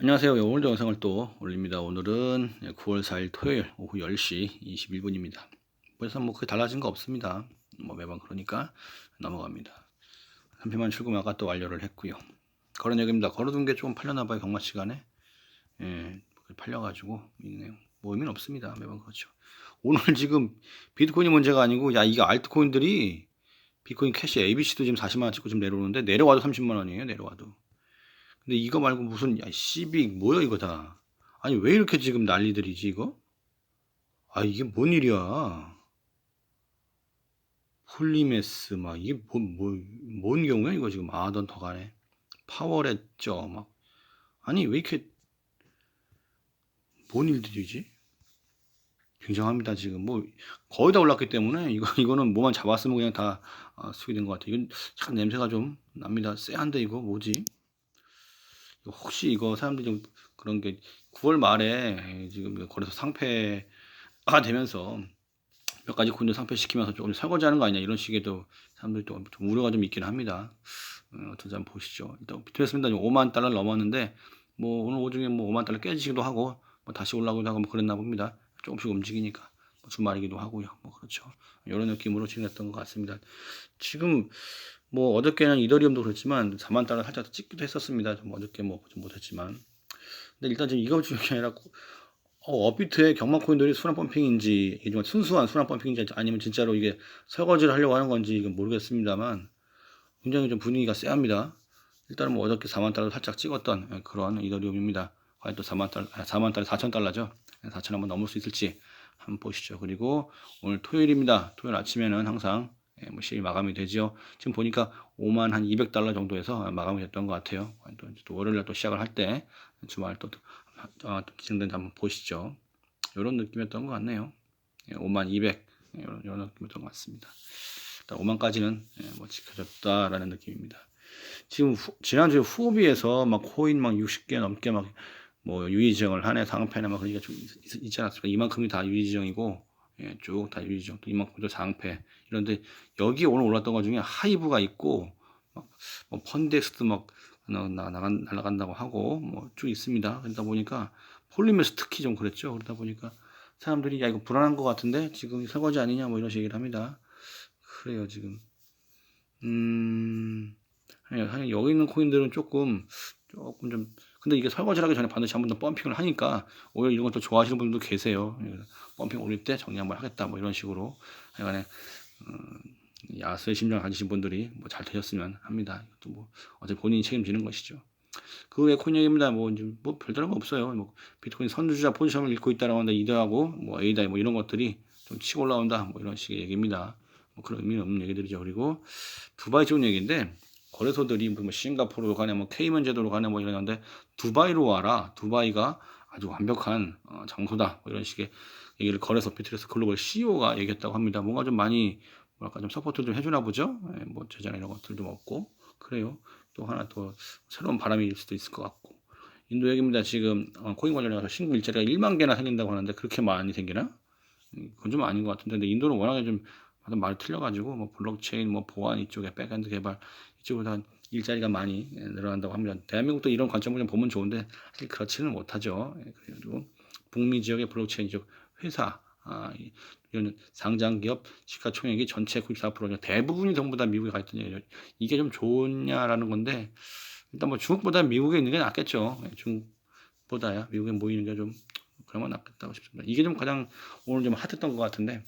안녕하세요. 예, 오늘도 영상을 또 올립니다. 오늘은 9월 4일 토요일 오후 10시 21분입니다. 그래서 뭐 크게 달라진 거 없습니다. 뭐 매번 그러니까 넘어갑니다. 한 편만 출금 아까 또 완료를 했고요. 거래 얘기입니다. 걸어둔 게 조금 팔려나 봐요. 경마 시간에. 예, 팔려가지고 있네요. 뭐 의미는 없습니다. 매번 그렇죠. 오늘 지금 비트코인이 문제가 아니고 야 이게 알트코인들이 비트코인 캐시 ABC도 지금 40만 원 찍고 지금 내려오는데 내려와도 30만 원이에요. 내려와도. 근데 이거 말고 무슨 야 시빅 뭐야 이거 다. 아니 왜 이렇게 지금 난리들이지 이거? 아 이게 뭔 일이야? 폴리메스 막 이게 뭐뭐뭔 뭐, 경우야 이거 지금? 아던 더 가네. 파워레죠 막. 아니 왜 이렇게 뭔 일들이지? 굉장합니다 지금. 뭐 거의 다 올랐기 때문에 이거 이거는 뭐만 잡았으면 그냥 다 어, 수익 된것 같아요. 이건 참 냄새가 좀 납니다. 쎄한데 이거 뭐지 혹시 이거 사람들이 좀 그런 게 9월 말에 지금 거래소 상패가 되면서 몇 가지 군대 상패시키면서 조금 설거지하는 거 아니냐 이런 식의도 사람들이 좀, 좀 우려가 좀 있긴 합니다. 어, 어떤지 한번 보시죠. 일단 비트코인은 5만 달러 넘었는데 뭐 오늘 오중에 뭐 5만 달러 깨지기도 하고 뭐 다시 올라오기도 하고 뭐 그랬나 봅니다. 조금씩 움직이니까 뭐 주말이기도 하고요. 뭐 그렇죠. 이런 느낌으로 진행했던 것 같습니다. 지금 뭐 어저께는 이더리움도 그렇지만 4만 달러 살짝 찍기도 했었습니다. 좀 어저께 뭐 좀 못했지만. 근데 일단 지금 이거 중요한 게 아니라 어, 업비트의 경마 코인들이 순환 펌핑인지 좀 순수한 순환 펌핑인지 아니면 진짜로 이게 설거지를 하려고 하는 건지 이건 모르겠습니다만 굉장히 좀 분위기가 쎄합니다. 일단은 뭐 어저께 4만 달러 살짝 찍었던 그런 이더리움입니다. 과연 또 4만 달러, 4만 달러 4천 달러죠. 4천 한번 넘을 수 있을지 한번 보시죠. 그리고 오늘 토요일입니다. 토요일 아침에는 항상 예, 뭐 시일 마감이 되지요. 지금 보니까 5만 한 200달러 정도에서 마감이 됐던 것 같아요. 또, 또 월요일 날 또 시작을 할 때 주말 또, 어, 진행된지 한번 보시죠. 이런 느낌이었던 것 같네요. 예, 5만 200 이런, 이런 느낌이었던 것 같습니다. 일단 5만까지는 예, 뭐 지켜졌다라는 느낌입니다. 지금 후, 지난주에 후오비에서 막 코인 막 60개 넘게 막 뭐 유의지정을 한해 상패나 막 그런 게좀 있지 않았습니까? 이만큼이 다 유의지정이고 예, 쭉 다 유리정 또 이만큼도 장패 이런데 여기 오늘 올랐던 것 중에 하이브가 있고 막 뭐 펀덱스도 막 나, 나, 날아간다고 하고 뭐 쭉 있습니다. 그러다 보니까 폴리메스 특히 좀 그랬죠. 그러다 보니까 사람들이 야 이거 불안한 것 같은데 지금 설거지 아니냐 뭐 이런 식으로 얘기를 합니다. 그래요 지금 음 여기 있는 코인들은 조금 조금 좀 근데 이게 설거지를 하기 전에 반드시 한 번 더 펌핑을 하니까 오히려 이런 것도 좋아하시는 분들도 계세요. 펌핑 올릴 때 정리 한번 하겠다 뭐 이런 식으로 하여간에 음, 야수의 심정을 가지신 분들이 뭐 잘 되셨으면 합니다. 또 뭐 어차피 본인이 책임지는 것이죠. 그 외에 코인 얘기입니다. 뭐, 뭐 별다른 거 없어요. 뭐 비트코인 선두주자 포지션을 잃고 있다라고 하는데 이더하고 뭐 에이다 뭐 이런 것들이 좀 치고 올라온다 뭐 이런 식의 얘기입니다. 뭐 그런 의미 없는 얘기들이죠. 그리고 두바이 좋은 얘기인데 거래소들이 뭐 싱가포르로 가네, 뭐 케이먼 제도로 가네, 뭐 이러는데 두바이로 와라. 두바이가 아주 완벽한 어, 장소다. 뭐 이런 식의 얘기를 거래소 비트레스 글로벌 CEO가 얘기했다고 합니다. 뭔가 좀 많이 뭐랄까 좀 서포트 좀 해주나 보죠. 예, 뭐 제자나 이런 것들 좀 없고 그래요. 또 하나 또 새로운 바람일 수도 있을 것 같고 인도 얘기입니다. 지금 어, 코인 관련해서 신규 일자리가 1만 개나 생긴다고 하는데 그렇게 많이 생기나? 음, 그건 좀 아닌 것 같은데 근데 인도는 워낙에 좀 말이 틀려가지고 뭐 블록체인 뭐 보안 이쪽에 백엔드 개발 이쪽으로 일자리가 많이 늘어난다고 합니다. 대한민국도 이런 관점을 좀 보면 좋은데 사실 그렇지는 못하죠. 예, 그래도 북미 지역의 블록체인 쪽 회사 아, 이런 상장 기업 시가총액이 전체 94% 대부분이 전부 다 미국에 가 있던 얘기죠. 이게 좀 좋냐라는 건데 일단 뭐 중국보다 미국에 있는 게 낫겠죠. 예, 중국보다야 미국에 모이는 게좀건 낫겠다고 싶습니다. 이게 좀 가장 오늘 좀 핫했던 것 같은데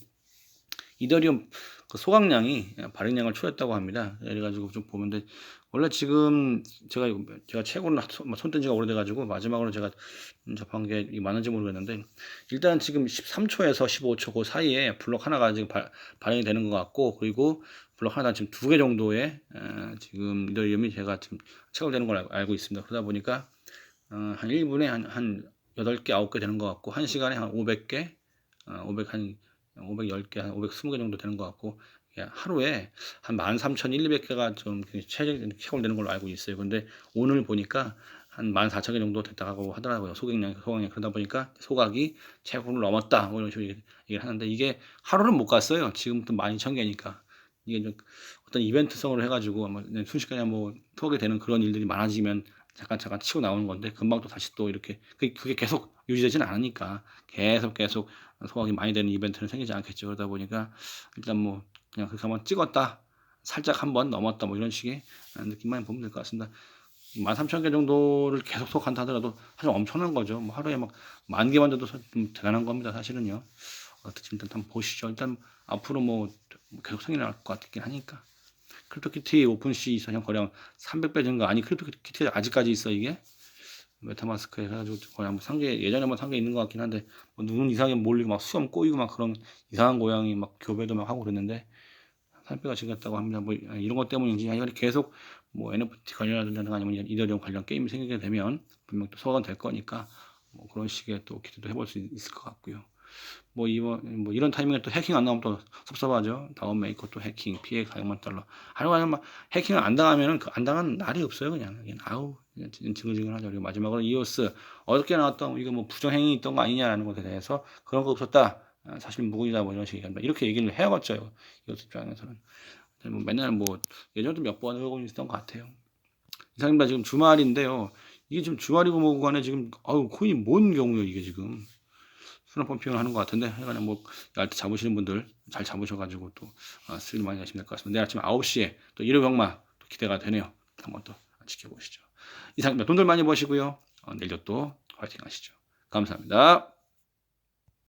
이더리움 그 소각량이 발행량을 초했다고 합니다. 그래가지고 좀 보면 돼. 원래 지금 제가 제가 최고로 손뗀 지가 오래돼가지고 마지막으로 제가 접한 게 많은지 모르겠는데 일단 지금 13초에서 15초 그 사이에 블록 하나가 지금 발, 발행이 되는 것 같고 그리고 블록 하나 지금 두 개 정도의 에, 지금 이더리움이 제가 지금 체결되는 걸 알고 있습니다. 그러다 보니까 어, 한 1분에 한, 한 8개, 9개 되는 것 같고 1시간에 한 500개, 어, 500, 한 510개, 한 520개 정도 되는 것 같고 하루에 한 13,100개가 좀 체결되는 걸로 알고 있어요. 근데 오늘 보니까 한 14,000개 정도 됐다고 하더라고요. 소각량, 소각량. 그러다 보니까 소각이 최고를 넘었다. 뭐 이런 식으로 얘기를 하는데 이게 하루는 못 갔어요. 지금부터 12,000개니까. 이게 좀 어떤 이벤트성으로 해가지고 순식간에 뭐 투하게 되는 그런 일들이 많아지면 잠깐 잠깐 치고 나오는 건데 금방 또 다시 또 이렇게 그게, 그게 계속 유지되지는 않으니까 계속 계속 소각이 많이 되는 이벤트는 생기지 않겠죠. 그러다 보니까 일단 뭐 그냥 그렇게 한번 찍었다 살짝 한번 넘었다 뭐 이런 식의 느낌만 보면 될 것 같습니다. 13,000개 정도를 계속 속한다 하더라도 사실 엄청난 거죠. 뭐 하루에 막 만 개만 돼도 사- 좀 대단한 겁니다. 사실은요. 어떻게 일단 한번 보시죠. 일단 앞으로 뭐 계속 생겨날 것 같긴 하니까. 크립토키티 오픈시 이상 거래량 300배 증가 아니 크립토키티가 아직까지 있어 이게 메타마스크에 해가지고 거의 한번 산게 예전에 한번 산게 있는 것 같긴 한데 뭐 눈 이상하게 몰리고 막 수염 꼬이고 막 그런 이상한 고양이 막 교배도 막 하고 그랬는데 3배가 증가했다고 합니다. 뭐 이런 것 때문인지 아니면 계속 뭐 NFT 관련하든가 아니면 이더리움 관련 게임이 생기게 되면 분명 또 소화가 될 거니까 뭐 그런 식의 또 기대도 해볼 수 있을 것 같고요. 뭐 이번 뭐 이런 타이밍에 또 해킹 안 나오면 또 섭섭하죠. 다운 메이커 또 해킹 피해 400만 달러. 하여간 막 해킹을 안 당하면은 그 안 당한 날이 없어요 그냥. 그냥 아우 그냥 징글징글하죠. 그리고 마지막으로 이오스 어저께 나왔던 이거 뭐 부정행위 있던 거 아니냐라는 것에 대해서 그런 거 없었다. 아, 사실 무근이다 뭐 이런 식의 얘기한다. 이렇게 얘기를 해야겠죠. 이오스 입장에서는. 뭐 맨날 뭐 예전에도 몇 번 하고 있었던 것 같아요. 이상입니다. 지금 주말인데요. 이게 지금 주말이고 뭐고 간에 지금 아우 코인이 뭔 경우예요 이게 지금. 수납 펌핑을 하는 것 같은데 하여간에 뭐 얇게 잡으시는 분들 잘 잡으셔가지고 또 아, 수익 많이 하시면 될 것 같습니다. 내일 아침 9시에 또 일요병마 또 기대가 되네요. 한번 또 지켜보시죠. 이상입니다. 돈들 많이 버시고요. 어, 내일도 또 화이팅 하시죠. 감사합니다.